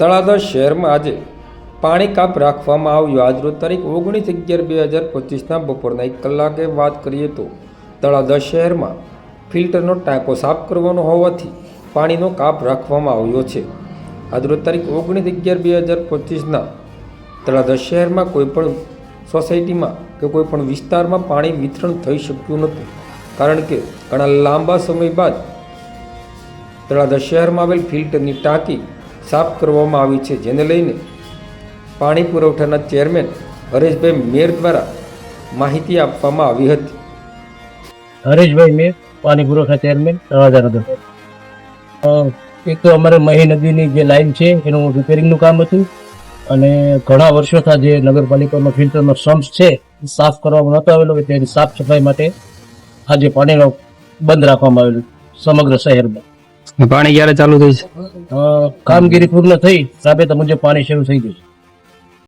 તળાજા શહેરમાં આજે પાણી કાપ રાખવામાં આવ્યું. આજરોજ તારીખ ઓગણીસ અગિયાર બે હજાર પચીસના બપોરના એક કલાકે વાત કરીએ તો તળાજા શહેરમાં ફિલ્ટરનો ટાંકો સાફ કરવાનો હોવાથી પાણીનો કાપ રાખવામાં આવ્યો છે. આજરોજ તારીખ ઓગણીસ અગિયાર બે હજાર પચીસના તળાજા શહેરમાં કોઈપણ સોસાયટીમાં કે કોઈપણ વિસ્તારમાં પાણી વિતરણ થઈ શક્યું નહોતું કારણ કે ઘણા લાંબા સમય બાદ તળાજા શહેરમાં આવેલ ફિલ્ટરની ટાંકી સાફ કરવામાં આવી છે. જેને લઈને પાણી પુરવઠાના ચેરમેન હરેશભાઈ મેર દ્વારા માહિતી આપવામાં આવી હતી. હરેશભાઈ મેં પાણી પુરવઠા ચેરમેન તળાજા એક તો અમારે મહી નદીની જે લાઈન છે, એનું રિપેરિંગનું કામ હતું. અને ઘણા વર્ષોથી જે નગરપાલિકામાં ફિલ્ટરનો સમ્પ છે, એ સાફ કરવામાં નહોતો આવેલો તેની સાફ સફાઈ માટે આજે પાણીનો બંધ રાખવામાં આવેલું સમગ્ર શહેરમાં. પાણી ક્યારે ચાલુ થઈ કામગીરી પૂર્ણ થઈ રાબેતા મુજબ પાણી શરૂ થઈ ગયું